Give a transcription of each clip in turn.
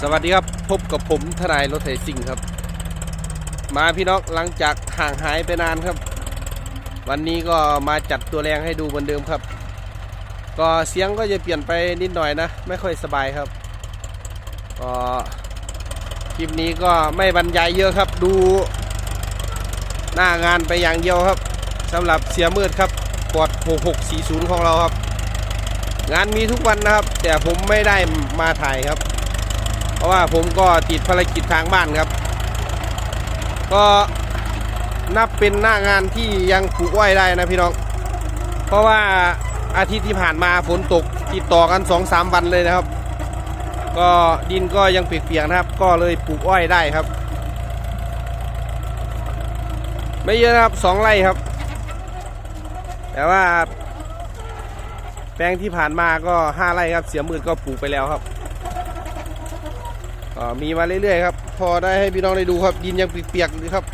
สวัสดีครับพบกับผมทนายรถไถซิ่งครับ มาพี่น้องหลังจากห่างหายไปนานครับ วันนี้ก็มาจัดตัวแรงให้ดูเหมือนเดิมครับ ก็เสียงก็จะเปลี่ยนไปนิดหน่อยนะ ไม่ค่อยสบายครับก็คลิปนี้ก็ไม่บรรยายเยอะครับ ดูหน้างานไปอย่างเดียวครับสำหรับเสียมืดครับกด6640 ของเราครับ งานมีทุกวันนะครับ แต่ผมไม่ได้มาถ่ายครับ ราะว่าผมก็ติดภารกิจทางบ้านครับ ก็นับเป็นหน้างานที่ยังปลูกอ้อยได้นะพี่น้อง เพราะว่าอาทิตย์ที่ผ่านมาฝนตกติดต่อกัน2อสามวันเลยนะครับ ก็ดินก็ยังเปียกๆนะครับ ก็เลยปลูกอ้อยได้ครับ ไม่เยอะนะครับสองไร่ครับ แต่ว่า แปลงที่ผ่านมาก็ห้าไร่ครับ เสียหมื่นก็ปลูกไปแล้วครับ มีมาเรื่อยๆครับพอได้ให้พี่น้องได้ดูครับดินยังเปียกๆเลยครับ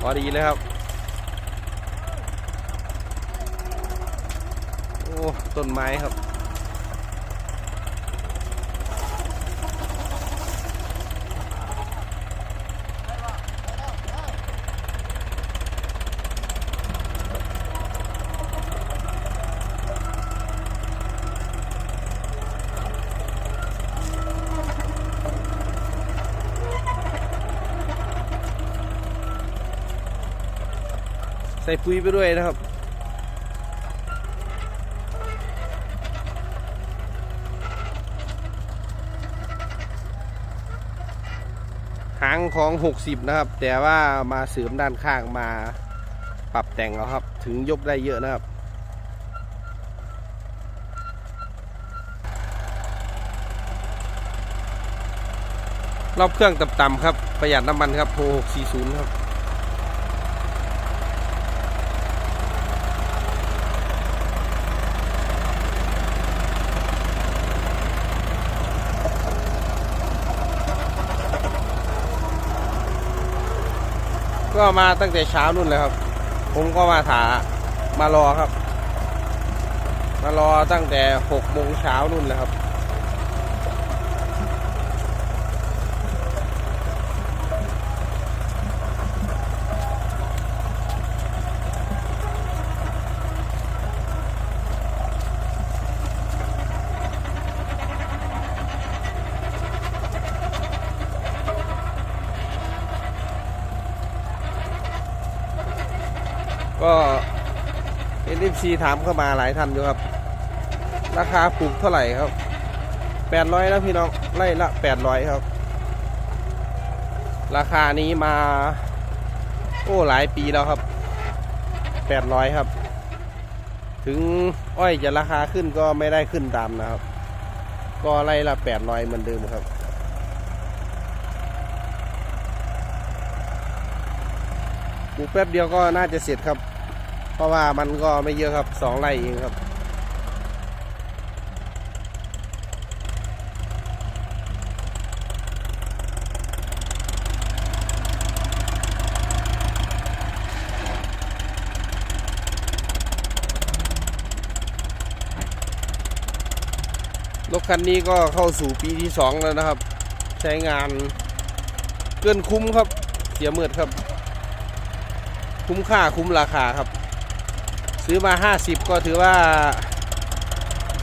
พอดีเลยครับโอ้ต้นไม้ครับ ส่ปุ๋ยไปด้วยนะครับหางของ 60 นะครับ แต่ว่ามาเสริมด้านข้างมาปรับแต่งเอาครับ ถึงยกได้เยอะนะครับ รอบเครื่องต่ำๆครับ ประหยัดน้ำมันครับโพ640 ครับ ก็มาตั้งแต่เช้านู่นเลยครับ ผมก็มาถามารอครับ มารอตั้งแต่หกโมงเช้านู่นเลยครับ ก็เอ็น ซีถามเข้ามาหลายท่านอยู่ครับ ราคาปลูกเท่าไหร่ครับแปดร้อยนะพี่น้องไร่ละแปดร้อยครับ ราคานี้มา โอ้หลายปีแล้วครับแปดร้อยครับ ถึงอ้อยจะราคาขึ้นก็ไม่ได้ขึ้นตามนะครับ ก็ไร่ละแปดร้อยเหมือนเดิมครับปลูกแป๊บเดียวก็น่าจะเสร็จครับ ราะว่ามันก็ไม่เยอะครับสองไร่เองครับ รถคันนี้ก็เข้าสู่ปีที่สองแล้วนะครับ ใช้งานเกินคุ้มครับ เสียเมือดครับ คุ้มค่าคุ้มราคาครับ ซื้อมา 50 ก็ถือว่า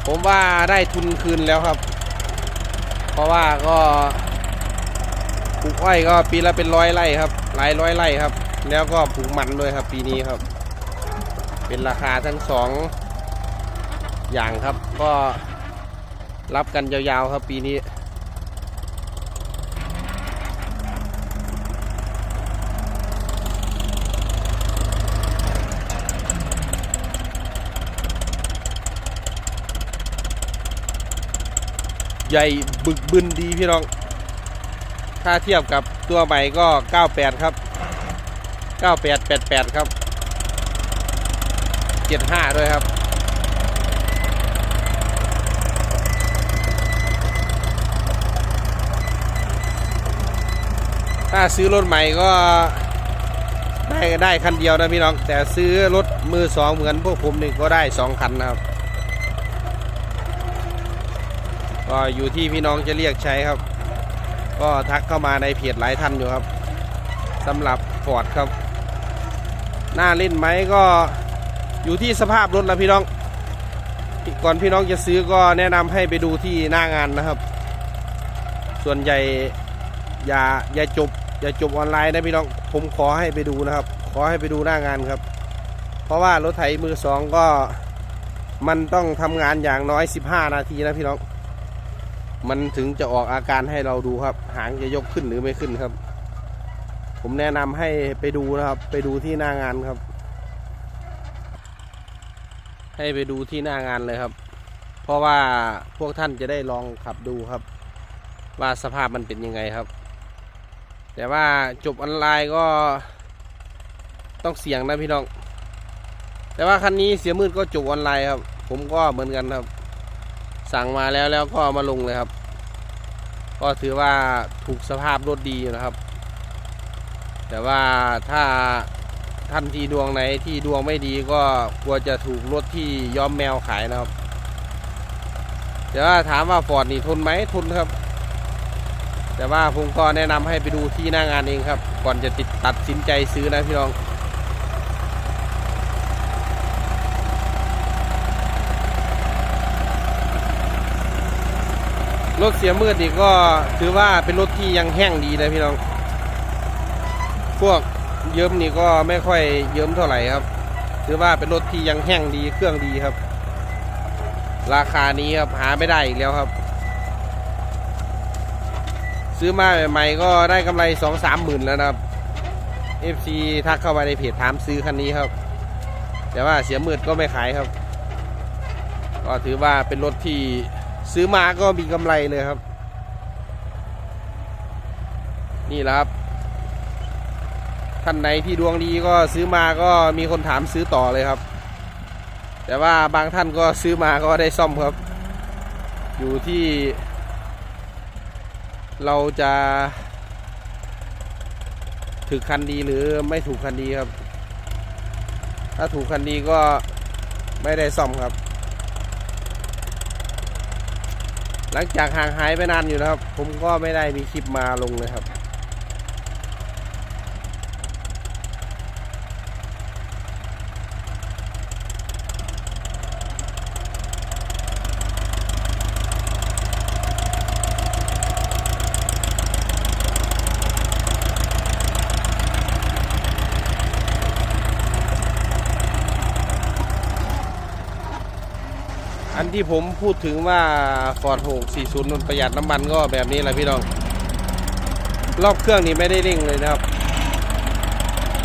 ผมว่าได้ทุนคืนแล้วครับ เพราะว่าก็ปลูกอ้อยก็ปีละเป็นร้อยไร่ครับ หลายร้อยไร่ครับ แล้วก็ปลูกมันด้วยครับ ปีนี้ครับ เป็นราคาทั้งสองอย่างครับ ก็รับกันยาวๆครับปีนี้ ใหญ่บึกบึนดีพี่น้อง ถ้าเทียบกับตัวใหม่ก็ 98 ครับ 9888 ครับ 75 ด้วยครับถ้าซื้อรถใหม่ก็ได้ได้คันเดียวนะพี่น้อง แต่ซื้อรถมือสองเหมือนพวกผมนี่ก็ได้สองคันนะครับ ก็อยู่ที่พี่น้องจะเรียกใช้ครับ ก็ทักเข้ามาในเพจหลายท่านอยู่ครับสำหรับฟอร์ดครับน่าเล่นไหมก็อยู่ที่สภาพรถแล้วพี่น้อง ก่อนพี่น้องจะซื้อก็แนะนำให้ไปดูที่หน้างานนะครับ ส่วนใหญ่อย่าอย่าจบอย่าจบออนไลน์นะพี่น้องผมขอให้ไปดูนะครับ ขอให้ไปดูหน้างานครับ เพราะว่ารถไถมือสองก็มันต้องทำงานอย่างน้อย 15 นาทีนะพี่น้อง มันถึงจะออกอาการให้เราดูครับ หางจะยกขึ้นหรือไม่ขึ้นครับ ผมแนะนำให้ไปดูนะครับ ไปดูที่หน้างานครับ ให้ไปดูที่หน้างานเลยครับ เพราะว่าพวกท่านจะได้ลองขับดูครับ ว่าสภาพมันเป็นยังไงครับ แต่ว่าจบออนไลน์ก็ต้องเสี่ยงนะพี่น้อง แต่ว่าคันนี้เสียมืดก็จบออนไลน์ครับ ผมก็เหมือนกันครับ สั่งมาแล้วแล้วก็มาลงเลยครับ ก็ถือว่าถูกสภาพรถดีนะครับ แต่ว่าถ้าท่านที่ดวงไหนที่ดวงไม่ดีก็กลัวจะถูกรถที่ย้อมแมวขายนะครับแต่ว่าถามว่าฟอร์ดนี่ทนไหมทนครับ แต่ว่าผมก็แนะนำให้ไปดูที่หน้างานเองครับ ก่อนจะติดตัดสินใจซื้อนะพี่น้อง รถเสียมืดนี่ก็ถือว่าเป็นรถที่ยังแห้งดีนะพี่น้อง พวกเยิ้มนี่ก็ไม่ค่อยเยิ้มเท่าไหร่ครับ ถือว่าเป็นรถที่ยังแห้งดีเครื่องดีครับ ราคานี้ครับหาไม่ได้อีกแล้วครับ ซื้อมาใหม่ๆก็ได้กำไรสองสามหมื่นแล้วนะครับ FC ทักเข้ามาในเพจถามซื้อคันนี้ครับ แต่ว่าเสียมืดก็ไม่ขายครับ ก็ถือว่าเป็นรถที่ ซื้อมาก็มีกำไรเลยครับ นี่แหละครับท่านไหนที่ดวงดีก็ซื้อมาก็มีคนถามซื้อต่อเลยครับ แต่ว่าบางท่านก็ซื้อมาก็ได้ซ่อมครับ อยู่ที่ เราจะถูกคันดีหรือไม่ถูกคันดีครับ ถ้าถูกคันดีก็ไม่ได้ซ่อมครับ หลังจากห่างหายไปนานอยู่นะครับ ผมก็ไม่ได้มีคลิปมาลงเลยครับ อันที่ผมพูดถึงว่าฟอร์ด640มันประหยัดน้ำมันก็แบบนี้แหละพี่น้อง รอบเครื่องนี่ไม่ได้เร่งเลยนะครับ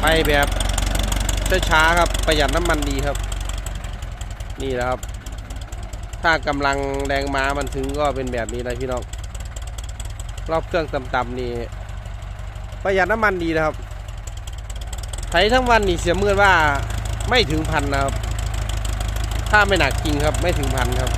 ไปแบบช้าๆครับประหยัดน้ำมันดีครับ นี่แหละครับ ถ้ากำลังแรงม้ามันถึงก็เป็นแบบนี้นะพี่น้อง รอบเครื่องต่ำๆนี่ประหยัดน้ำมันดีนะครับไถทั้งวันนี่เสียเมื่อว่าไม่ถึงพันนะครับ ถ้าไม่หนักจริงครับไม่ถึงพันครับ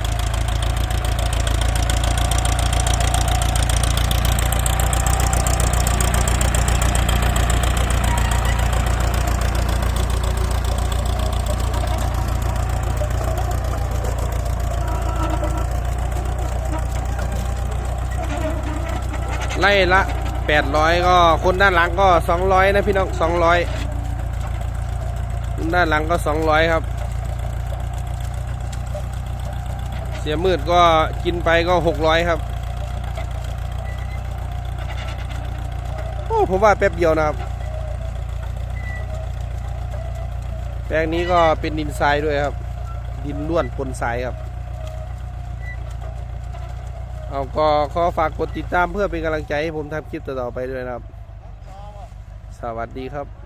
ไล่ละ 800 ก็คนด้านหลังก็ 200 นะพี่น้อง 200คนด้านหลังก็ 200 ครับ เสียมืดก็กินไปก็600ครับ โอ้ผมว่าแป๊บเดียวนะครับ แปลงนี้ก็เป็นดินทรายด้วยครับ ดินล้วนปนทรายครับ เอาก็ขอฝากกดติดตามเพื่อเป็นกำลังใจให้ผมทำคลิปต่อๆไปด้วยนะครับ สวัสดีครับ